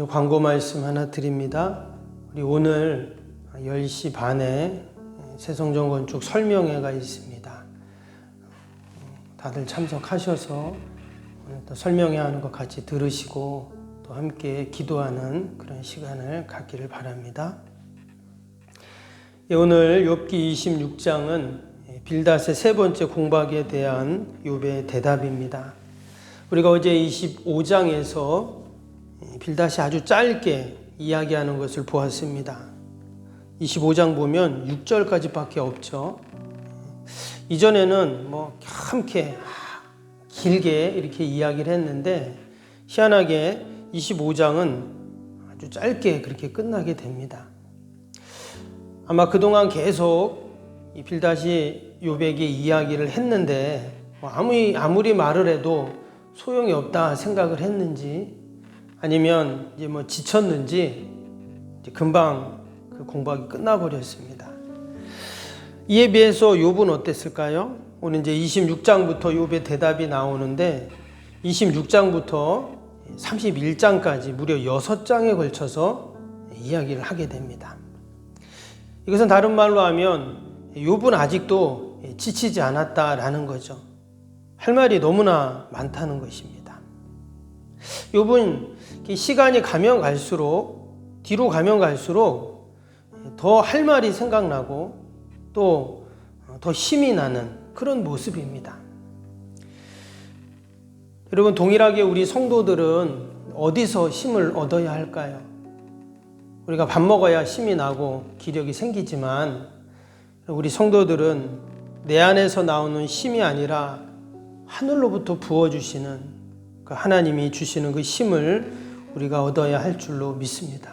먼저 광고 말씀 하나 드립니다. 우리 오늘 10시 반에 새성정 건축 설명회가 있습니다. 다들 참석하셔서 오늘 또 설명회 하는 거 같이 들으시고 또 함께 기도하는 그런 시간을 갖기를 바랍니다. 예, 오늘 욥기 26장은 빌닷의 세 번째 공박에 대한 욥의 대답입니다. 우리가 어제 25장에서 빌닷이 아주 짧게 이야기하는 것을 보았습니다. 25장 보면 6절까지밖에 없죠. 이전에는 뭐 함께 길게 이렇게 이야기를 했는데 희한하게 25장은 아주 짧게 그렇게 끝나게 됩니다. 아마 그동안 계속 이 빌닷이 요백에 이야기를 했는데 뭐 아무리 아무리 말을 해도 소용이 없다 생각을 했는지 아니면 이제 뭐 지쳤는지 이제 금방 그 공박이 끝나버렸습니다. 이에 비해서 욥은 어땠을까요? 오늘 이제 26장부터 욥의 대답이 나오는데 26장부터 31장까지 무려 6장에 걸쳐서 이야기를 하게 됩니다. 이것은 다른 말로 하면 욥은 아직도 지치지 않았다라는 거죠. 할 말이 너무나 많다는 것입니다. 욥은 시간이 가면 갈수록 뒤로 가면 갈수록 더 할 말이 생각나고 또 더 힘이 나는 그런 모습입니다. 여러분 동일하게 우리 성도들은 어디서 힘을 얻어야 할까요? 우리가 밥 먹어야 힘이 나고 기력이 생기지만 우리 성도들은 내 안에서 나오는 힘이 아니라 하늘로부터 부어주시는 그 하나님이 주시는 그 힘을 우리가 얻어야 할 줄로 믿습니다.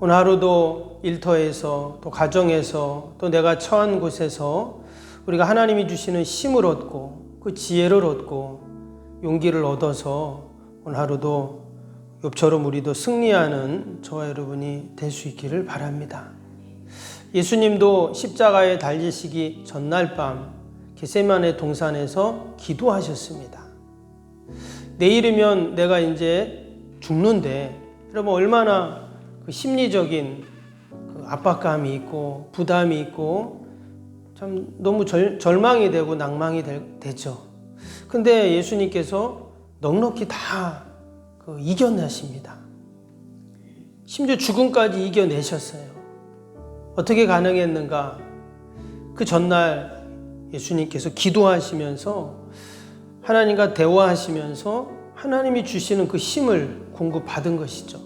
오늘 하루도 일터에서 또 가정에서 또 내가 처한 곳에서 우리가 하나님이 주시는 힘을 얻고 그 지혜를 얻고 용기를 얻어서 오늘 하루도 욥처럼 우리도 승리하는 저와 여러분이 될 수 있기를 바랍니다. 예수님도 십자가에 달리시기 전날 밤 게세만의 동산에서 기도하셨습니다. 내일이면 내가 이제 죽는데 여러분 얼마나 그 심리적인 그 압박감이 있고 부담이 있고 참 너무 절, 절망이 되고 낭망이 되, 죠 근데 예수님께서 넉넉히 다 그 이겨내십니다. 심지어 죽음까지 이겨내셨어요. 어떻게 가능했는가? 그 전날 예수님께서 기도하시면서 하나님과 대화하시면서 하나님이 주시는 그 힘을 공급받은 것이죠.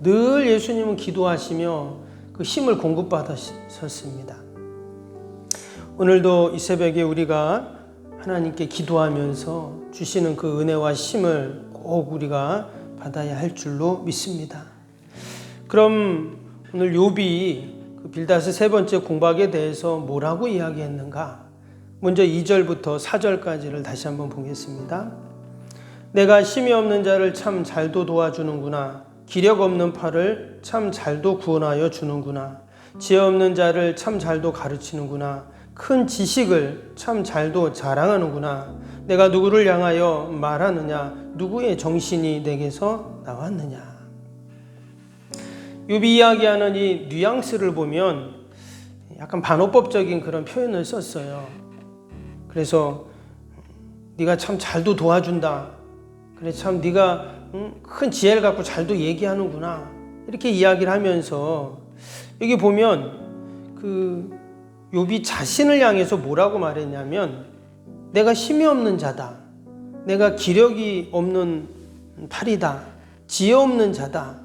늘 예수님은 기도하시며 그 힘을 공급받으셨습니다. 오늘도 이 새벽에 우리가 하나님께 기도하면서 주시는 그 은혜와 힘을 꼭 우리가 받아야 할 줄로 믿습니다. 그럼 오늘 욥이 그 빌닷의 세 번째 공박에 대해서 뭐라고 이야기했는가? 먼저 2절부터 4절까지를 다시 한번 보겠습니다. 내가 힘이 없는 자를 참 잘도 도와주는구나. 기력 없는 팔을 참 잘도 구원하여 주는구나. 지혜 없는 자를 참 잘도 가르치는구나. 큰 지식을 참 잘도 자랑하는구나. 내가 누구를 향하여 말하느냐? 누구의 정신이 내게서 나왔느냐? 유비 이야기하는 이 뉘앙스를 보면 약간 반어법적인 그런 표현을 썼어요. 그래서 네가 참 잘도 도와준다. 그래 참 네가 큰 지혜를 갖고 잘도 얘기하는구나. 이렇게 이야기를 하면서 여기 보면 그 욥이 자신을 향해서 뭐라고 말했냐면 내가 힘이 없는 자다. 내가 기력이 없는 팔이다. 지혜 없는 자다.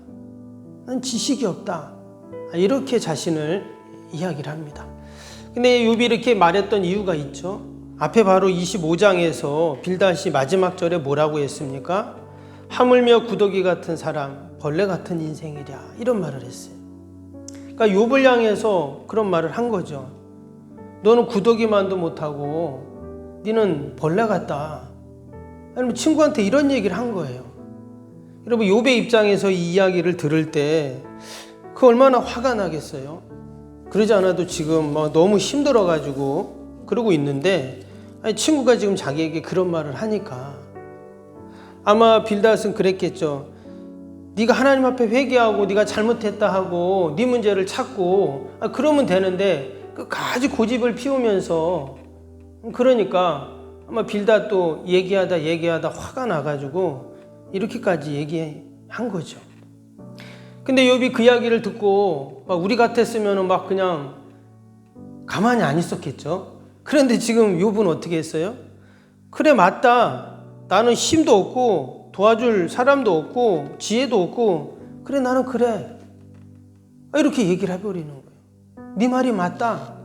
난 지식이 없다. 이렇게 자신을 이야기를 합니다. 근데 욥이 이렇게 말했던 이유가 있죠. 앞에 바로 25장에서 빌닷이 마지막 절에 뭐라고 했습니까? 하물며 구더기 같은 사람, 벌레 같은 인생이랴 이런 말을 했어요. 그러니까 욥을 향해서 그런 말을 한 거죠. 너는 구더기만도 못하고 너는 벌레 같다. 아니면 친구한테 이런 얘기를 한 거예요. 여러분 욥의 입장에서 이 이야기를 들을 때 그 얼마나 화가 나겠어요. 그러지 않아도 지금 막 너무 힘들어 가지고 그러고 있는데 아니, 친구가 지금 자기에게 그런 말을 하니까 아마 빌닷은 그랬겠죠. 네가 하나님 앞에 회개하고 네가 잘못했다 하고 네 문제를 찾고 아, 그러면 되는데 끝까지 고집을 피우면서 그러니까 아마 빌다 또 얘기하다 얘기하다 화가 나가지고 이렇게까지 얘기한 거죠. 근데 욥이 그 이야기를 듣고 막 우리 같았으면 막 그냥 가만히 안 있었겠죠. 그런데 지금 욥은 어떻게 했어요? 그래 맞다. 나는 힘도 없고 도와줄 사람도 없고 지혜도 없고 그래 나는 그래. 이렇게 얘기를 해버리는 거예요. 네 말이 맞다.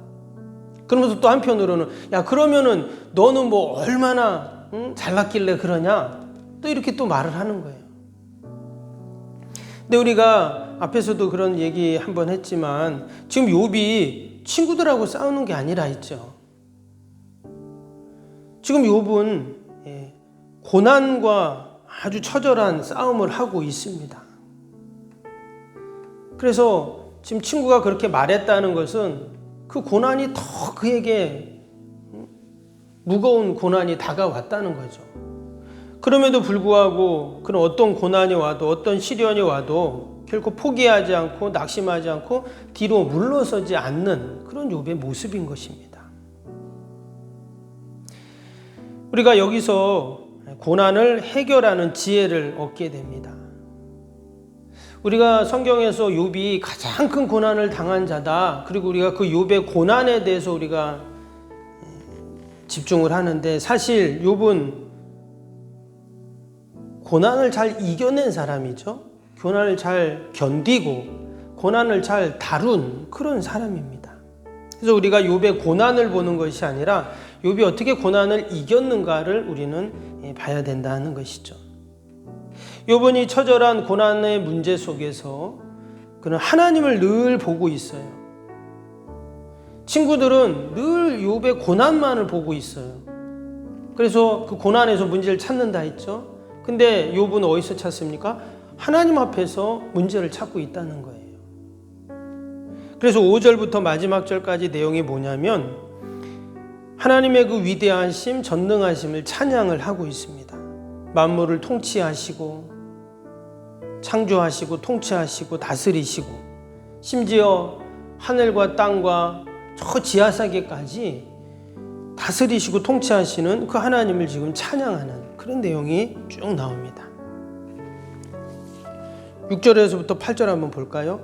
그러면서 또 한편으로는 야 그러면은 너는 뭐 얼마나 응? 잘났길래 그러냐 또 이렇게 또 말을 하는 거예요. 근데 우리가 앞에서도 그런 얘기 한번 했지만 지금 욥이 친구들하고 싸우는 게 아니라 했죠. 지금 욥은 예, 고난과 아주 처절한 싸움을 하고 있습니다. 그래서 지금 친구가 그렇게 말했다는 것은 그 고난이 더 그에게 무거운 고난이 다가왔다는 거죠. 그럼에도 불구하고 그런 어떤 고난이 와도 어떤 시련이 와도 결코 포기하지 않고 낙심하지 않고 뒤로 물러서지 않는 그런 욥의 모습인 것입니다. 우리가 여기서 고난을 해결하는 지혜를 얻게 됩니다. 우리가 성경에서 욥이 가장 큰 고난을 당한 자다. 그리고 우리가 그 욥의 고난에 대해서 우리가 집중을 하는데 사실 욥은 고난을 잘 이겨낸 사람이죠. 고난을 잘 견디고 고난을 잘 다룬 그런 사람입니다. 그래서 우리가 욥의 고난을 보는 것이 아니라 욥이 어떻게 고난을 이겼는가를 우리는 봐야 된다는 것이죠. 욥은 이 처절한 고난의 문제 속에서 그는 하나님을 늘 보고 있어요. 친구들은 늘 욥의 고난만을 보고 있어요. 그래서 그 고난에서 문제를 찾는다 했죠. 근데 욥은 어디서 찾습니까? 하나님 앞에서 문제를 찾고 있다는 거예요. 그래서 5절부터 마지막 절까지 내용이 뭐냐면 하나님의 그 위대하심, 전능하심을 찬양을 하고 있습니다. 만물을 통치하시고 창조하시고 통치하시고 다스리시고 심지어 하늘과 땅과 저 지하세계까지 다스리시고 통치하시는 그 하나님을 지금 찬양하는 그런 내용이 쭉 나옵니다. 6절에서부터 8절 한번 볼까요?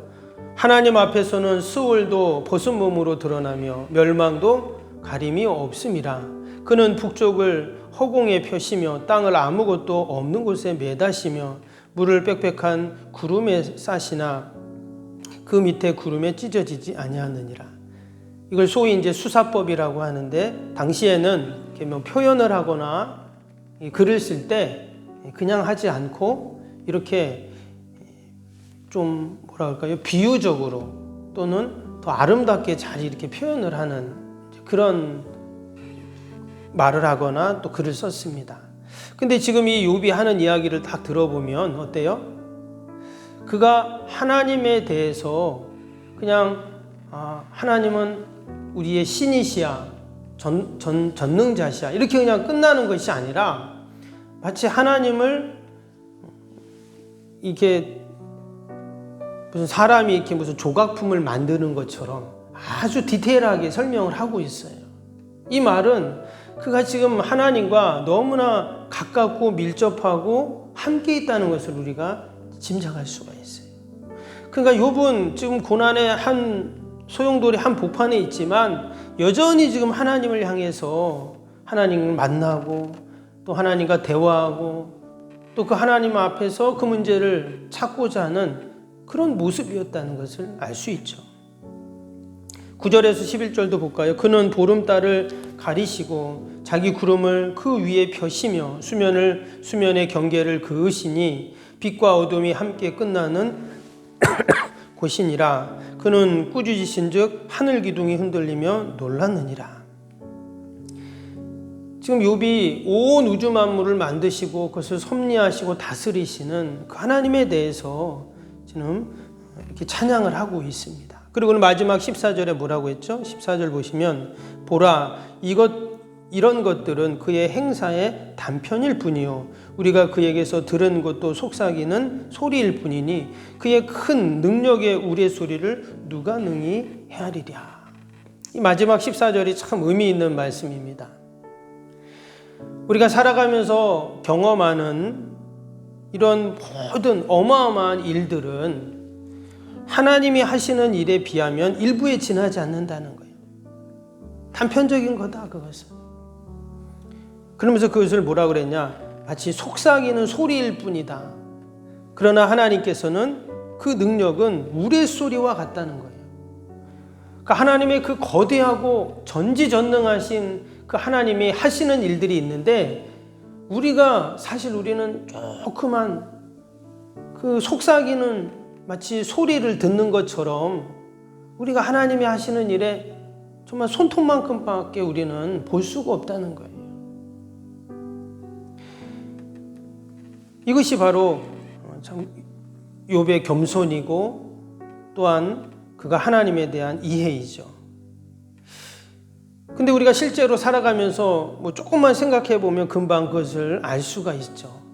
하나님 앞에서는 수월도 벗은 몸으로 드러나며 멸망도 가림이 없음이라. 그는 북쪽을 허공에 펴시며 땅을 아무것도 없는 곳에 매다시며 물을 빽빽한 구름에 싸시나 그 밑에 구름에 찢어지지 아니하느니라. 이걸 소위 이제 수사법이라고 하는데 당시에는 뭐 표현을 하거나 글을 쓸 때 그냥 하지 않고 이렇게 좀 뭐라 할까요? 비유적으로 또는 더 아름답게 잘 이렇게 표현을 하는 그런 말을 하거나 또 글을 썼습니다. 근데 지금 이 욥이 하는 이야기를 딱 들어보면 어때요? 그가 하나님에 대해서 그냥 아, 하나님은 우리의 신이시야 전, 전, 전능자시야 이렇게 그냥 끝나는 것이 아니라 마치 하나님을 이게 무슨 사람이 이렇게 무슨 조각품을 만드는 것처럼 아주 디테일하게 설명을 하고 있어요. 이 말은 그가 지금 하나님과 너무나 가깝고 밀접하고 함께 있다는 것을 우리가 짐작할 수가 있어요. 그러니까 욥은 지금 고난의 한 소용돌이 한 복판에 있지만 여전히 지금 하나님을 향해서 하나님을 만나고 또 하나님과 대화하고 또 그 하나님 앞에서 그 문제를 찾고자 하는 그런 모습이었다는 것을 알 수 있죠. 9절에서 11절도 볼까요? 그는 보름달을 가리시고 자기 구름을 그 위에 펴시며 수면을 수면의 경계를 그으시니 빛과 어둠이 함께 끝나는 곳이니라 그는 꾸짖으신즉 하늘 기둥이 흔들리며 놀랐느니라 지금 욥이 온 우주 만물을 만드시고 그것을 섭리하시고 다스리시는 그 하나님에 대해서 지금 이렇게 찬양을 하고 있습니다. 그리고 마지막 14절에 뭐라고 했죠? 14절 보시면 보라 이것 이런 것들은 그의 행사의 단편일 뿐이요. 우리가 그에게서 들은 것도 속삭이는 소리일 뿐이니 그의 큰 능력의 우레소리를 누가 능히 헤아리랴. 이 마지막 14절이 참 의미 있는 말씀입니다. 우리가 살아가면서 경험하는 이런 모든 어마어마한 일들은 하나님이 하시는 일에 비하면 일부에 지나지 않는다는 거예요. 단편적인 거다, 그것은. 그러면서 그것을 뭐라 그랬냐? 마치 속삭이는 소리일 뿐이다. 그러나 하나님께서는 그 능력은 우레소리와 같다는 거예요. 그러니까 하나님의 그 거대하고 전지전능하신 그 하나님이 하시는 일들이 있는데 우리가 사실 우리는 조그만 그 속삭이는 마치 소리를 듣는 것처럼 우리가 하나님이 하시는 일에 정말 손톱만큼밖에 우리는 볼 수가 없다는 거예요. 이것이 바로 참 욥의 겸손이고 또한 그가 하나님에 대한 이해이죠. 근데 우리가 실제로 살아가면서 뭐 조금만 생각해 보면 금방 그것을 알 수가 있죠.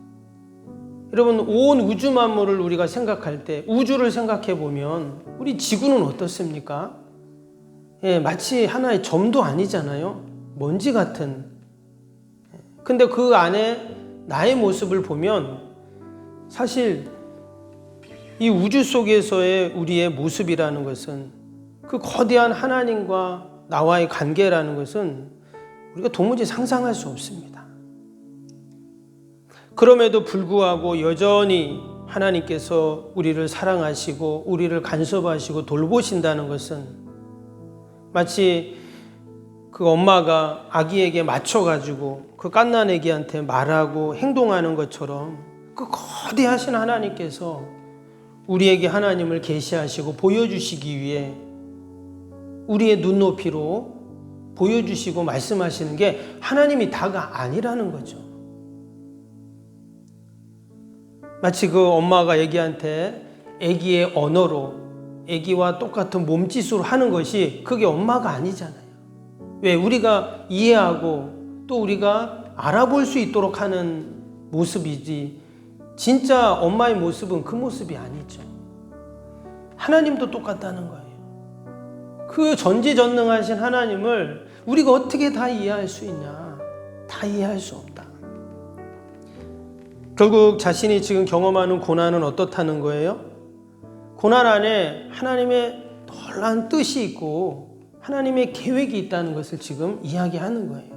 여러분 온 우주 만물을 우리가 생각할 때 우주를 생각해 보면 우리 지구는 어떻습니까? 예, 마치 하나의 점도 아니잖아요. 먼지 같은. 근데 그 안에 나의 모습을 보면 사실 이 우주 속에서의 우리의 모습이라는 것은 그 거대한 하나님과 나와의 관계라는 것은 우리가 도무지 상상할 수 없습니다. 그럼에도 불구하고 여전히 하나님께서 우리를 사랑하시고 우리를 간섭하시고 돌보신다는 것은 마치 그 엄마가 아기에게 맞춰가지고 그 깐난 애기한테 말하고 행동하는 것처럼 그 거대하신 하나님께서 우리에게 하나님을 계시하시고 보여주시기 위해 우리의 눈높이로 보여주시고 말씀하시는 게 하나님이 다가 아니라는 거죠. 마치 그 엄마가 애기한테 애기의 언어로 애기와 똑같은 몸짓으로 하는 것이 그게 엄마가 아니잖아요. 왜 우리가 이해하고 또 우리가 알아볼 수 있도록 하는 모습이지 진짜 엄마의 모습은 그 모습이 아니죠. 하나님도 똑같다는 거예요. 그 전지전능하신 하나님을 우리가 어떻게 다 이해할 수 있냐? 다 이해할 수 없다. 결국 자신이 지금 경험하는 고난은 어떻다는 거예요? 고난 안에 하나님의 놀라운 뜻이 있고 하나님의 계획이 있다는 것을 지금 이야기하는 거예요.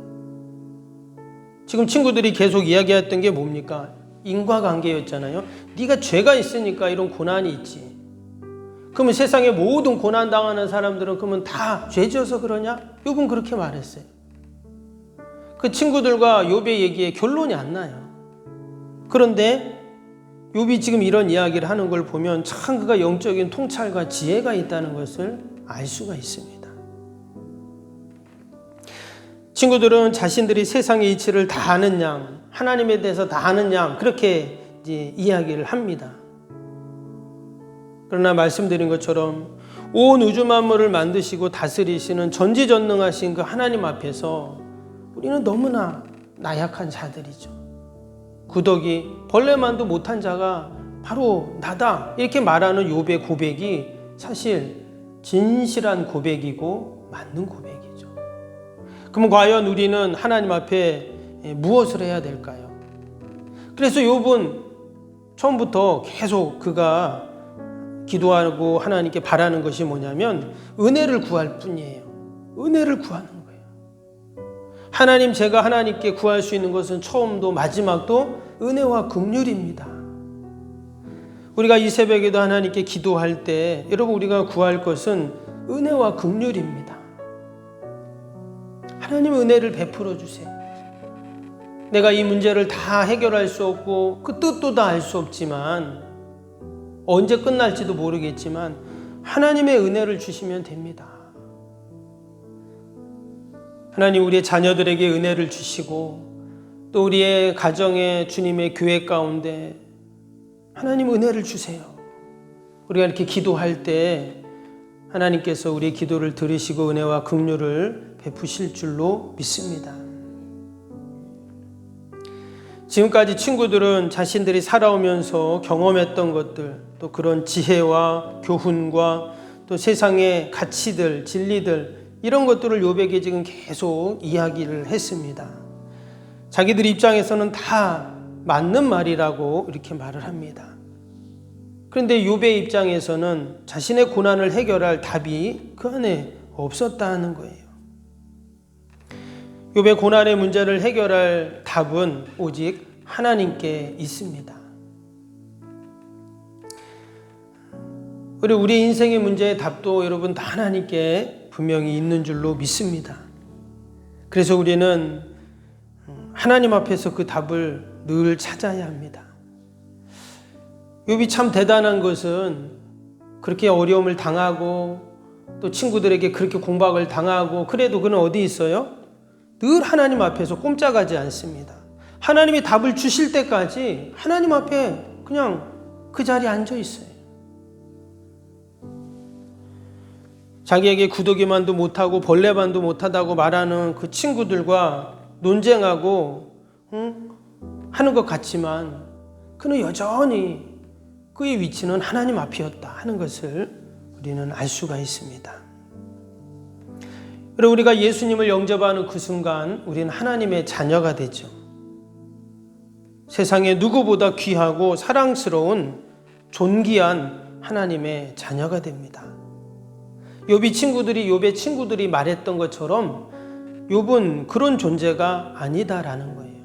지금 친구들이 계속 이야기했던 게 뭡니까? 인과관계였잖아요. 네가 죄가 있으니까 이런 고난이 있지. 그러면 세상에 모든 고난 당하는 사람들은 그러면 다 죄지어서 그러냐? 욥은 그렇게 말했어요. 그 친구들과 욥의 얘기에 결론이 안 나요. 그런데 욥이 지금 이런 이야기를 하는 걸 보면 참 그가 영적인 통찰과 지혜가 있다는 것을 알 수가 있습니다. 친구들은 자신들이 세상의 이치를 다 아는 양, 하나님에 대해서 다 아는 양, 그렇게 이제 이야기를 합니다. 그러나 말씀드린 것처럼 온 우주 만물을 만드시고 다스리시는 전지전능하신 그 하나님 앞에서 우리는 너무나 나약한 자들이죠. 구덕이 벌레만도 못한 자가 바로 나다 이렇게 말하는 욥의 고백이 사실 진실한 고백이고 맞는 고백이죠. 그럼 과연 우리는 하나님 앞에 무엇을 해야 될까요? 그래서 욥은 처음부터 계속 그가 기도하고 하나님께 바라는 것이 뭐냐면 은혜를 구할 뿐이에요. 은혜를 구하는. 하나님 제가 하나님께 구할 수 있는 것은 처음도 마지막도 은혜와 긍휼입니다. 우리가 이 새벽에도 하나님께 기도할 때 여러분 우리가 구할 것은 은혜와 긍휼입니다. 하나님 은혜를 베풀어 주세요. 내가 이 문제를 다 해결할 수 없고 그 뜻도 다 알 수 없지만 언제 끝날지도 모르겠지만 하나님의 은혜를 주시면 됩니다. 하나님 우리의 자녀들에게 은혜를 주시고 또 우리의 가정에 주님의 교회 가운데 하나님 은혜를 주세요. 우리가 이렇게 기도할 때 하나님께서 우리의 기도를 들으시고 은혜와 긍휼을 베푸실 줄로 믿습니다. 지금까지 친구들은 자신들이 살아오면서 경험했던 것들, 또 그런 지혜와 교훈과 또 세상의 가치들, 진리들 이런 것들을 요백에 지금 계속 이야기를 했습니다. 자기들 입장에서는 다 맞는 말이라고 이렇게 말을 합니다. 그런데 요배 입장에서는 자신의 고난을 해결할 답이 그 안에 없었다는 거예요. 욥의 고난의 문제를 해결할 답은 오직 하나님께 있습니다. 그리고 우리 인생의 문제의 답도 여러분 다 하나님께 분명히 있는 줄로 믿습니다. 그래서 우리는 하나님 앞에서 그 답을 늘 찾아야 합니다. 욥이 참 대단한 것은 그렇게 어려움을 당하고 또 친구들에게 그렇게 공박을 당하고 그래도 그는 어디 있어요? 늘 하나님 앞에서 꼼짝하지 않습니다. 하나님이 답을 주실 때까지 하나님 앞에 그냥 그 자리에 앉아 있어요. 자기에게 구더기만도 못하고 벌레만도 못하다고 말하는 그 친구들과 논쟁하고 응? 하는 것 같지만 그는 여전히 그의 위치는 하나님 앞이었다 하는 것을 우리는 알 수가 있습니다. 그리고 우리가 예수님을 영접하는 그 순간 우리는 하나님의 자녀가 되죠. 세상에 누구보다 귀하고 사랑스러운 존귀한 하나님의 자녀가 됩니다. 요비 친구들이 요배 친구들이 말했던 것처럼 욥은 그런 존재가 아니다라는 거예요.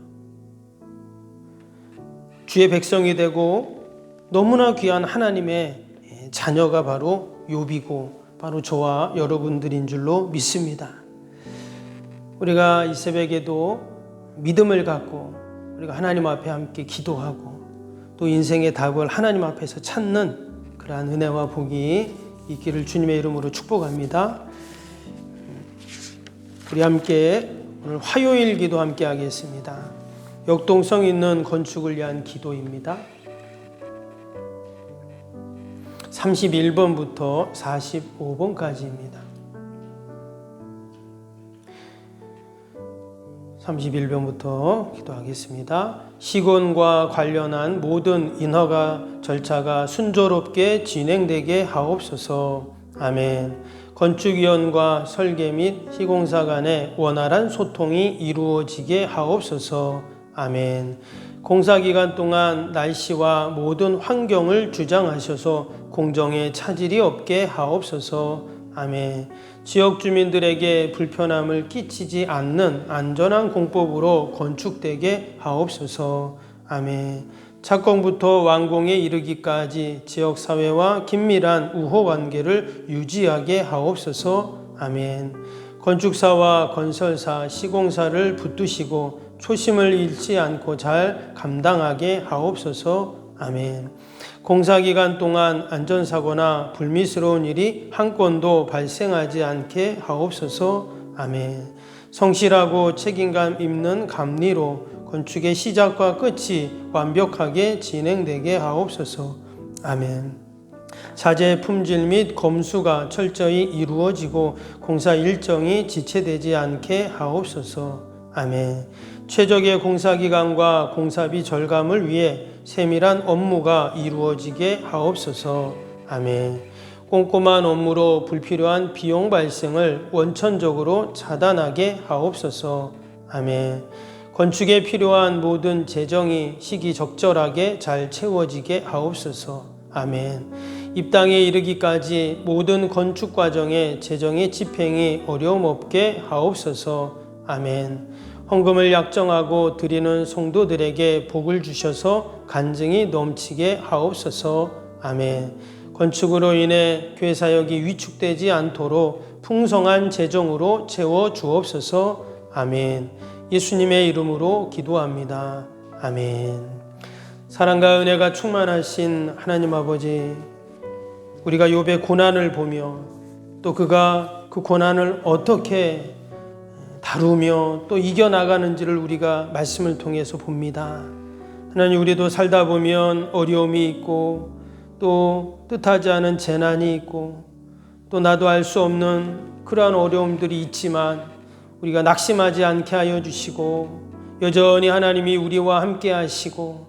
주의 백성이 되고 너무나 귀한 하나님의 자녀가 바로 욥이고 바로 저와 여러분들인 줄로 믿습니다. 우리가 이 새벽에도 믿음을 갖고 우리가 하나님 앞에 함께 기도하고 또 인생의 답을 하나님 앞에서 찾는 그러한 은혜와 복이 있기를 주님의 이름으로 축복합니다. 우리 함께 오늘 화요일 기도 함께 하겠습니다. 역동성 있는 건축을 위한 기도입니다. 31번부터 45번까지입니다. 31번부터 기도하겠습니다. 시건과 관련한 모든 인허가 절차가 순조롭게 진행되게 하옵소서. 아멘. 건축위원과 설계 및 시공사 간의 원활한 소통이 이루어지게 하옵소서. 아멘. 공사 기간 동안 날씨와 모든 환경을 주장하셔서 공정에 차질이 없게 하옵소서. 아멘. 지역 주민들에게 불편함을 끼치지 않는 안전한 공법으로 건축되게 하옵소서. 아멘. 착공부터 완공에 이르기까지 지역 사회와 긴밀한 우호 관계를 유지하게 하옵소서. 아멘. 건축사와 건설사, 시공사를 붙드시고 초심을 잃지 않고 잘 감당하게 하옵소서. 아멘. 공사 기간 동안 안전사고나 불미스러운 일이 한 건도 발생하지 않게 하옵소서. 아멘. 성실하고 책임감 있는 감리로 건축의 시작과 끝이 완벽하게 진행되게 하옵소서. 아멘. 자재 품질 및 검수가 철저히 이루어지고 공사 일정이 지체되지 않게 하옵소서. 아멘. 최적의 공사 기간과 공사비 절감을 위해 세밀한 업무가 이루어지게 하옵소서. 아멘. 꼼꼼한 업무로 불필요한 비용 발생을 원천적으로 차단하게 하옵소서. 아멘. 건축에 필요한 모든 재정이 시기적절하게 잘 채워지게 하옵소서. 아멘. 입당에 이르기까지 모든 건축 과정의 재정의 집행이 어려움 없게 하옵소서. 아멘. 헌금을 약정하고 드리는 성도들에게 복을 주셔서 간증이 넘치게 하옵소서. 아멘. 건축으로 인해 교회 사역이 위축되지 않도록 풍성한 재정으로 채워 주옵소서. 아멘. 예수님의 이름으로 기도합니다. 아멘. 사랑과 은혜가 충만하신 하나님 아버지, 우리가 욥의 고난을 보며 또 그가 그 고난을 어떻게 다루며 또 이겨나가는지를 우리가 말씀을 통해서 봅니다. 하나님, 우리도 살다 보면 어려움이 있고 또 뜻하지 않은 재난이 있고 또 나도 알 수 없는 그러한 어려움들이 있지만 우리가 낙심하지 않게 하여 주시고 여전히 하나님이 우리와 함께 하시고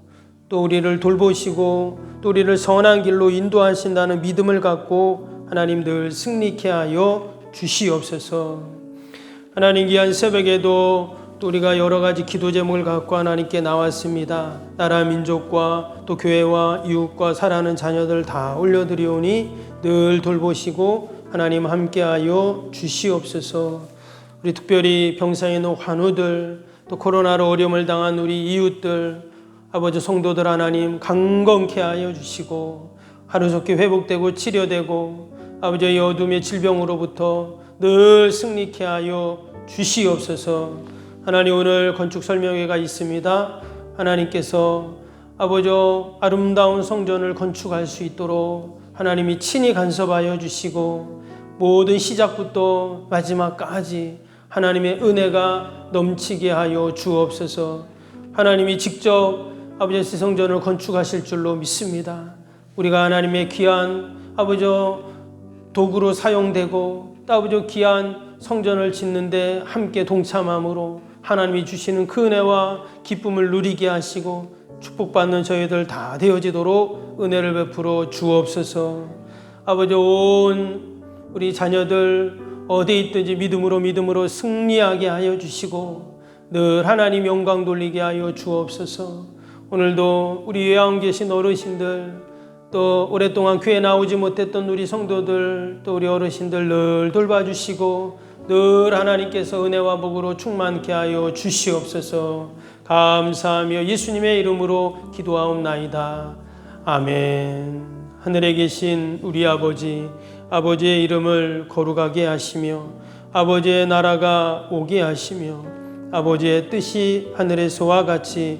또 우리를 돌보시고 또 우리를 선한 길로 인도하신다는 믿음을 갖고 하나님 늘 승리케 하여 주시옵소서. 하나님 귀한 새벽에도 또 우리가 여러 가지 기도 제목을 갖고 하나님께 나왔습니다. 나라 민족과 또 교회와 이웃과 사랑하는 자녀들 다 올려드리오니 늘 돌보시고 하나님 함께하여 주시옵소서. 우리 특별히 병상에 있는 환우들 또 코로나로 어려움을 당한 우리 이웃들 아버지 성도들 하나님 강건케 하여 주시고 하루속히 회복되고 치료되고 아버지의 어둠의 질병으로부터 늘 승리케 하여 주시옵소서. 하나님 오늘 건축 설명회가 있습니다. 하나님께서 아버지 아름다운 성전을 건축할 수 있도록 하나님이 친히 간섭하여 주시고 모든 시작부터 마지막까지 하나님의 은혜가 넘치게 하여 주옵소서. 하나님이 직접 아버지 성전을 건축하실 줄로 믿습니다. 우리가 하나님의 귀한 아버지 도구로 사용되고 또 아버지 귀한 성전을 짓는데 함께 동참함으로 하나님이 주시는 그 은혜와 기쁨을 누리게 하시고 축복받는 저희들 다 되어지도록 은혜를 베풀어 주옵소서. 아버지 온 우리 자녀들 어디 있든지 믿음으로 믿음으로 승리하게 하여 주시고 늘 하나님 영광 돌리게 하여 주옵소서. 오늘도 우리 요양 계신 어르신들 또 오랫동안 교회 나오지 못했던 우리 성도들 또 우리 어르신들 늘 돌봐주시고 늘 하나님께서 은혜와 복으로 충만케 하여 주시옵소서 감사하며 예수님의 이름으로 기도하옵나이다. 아멘. 하늘에 계신 우리 아버지, 아버지의 이름을 거룩하게 하시며 아버지의 나라가 오게 하시며 아버지의 뜻이 하늘에서와 같이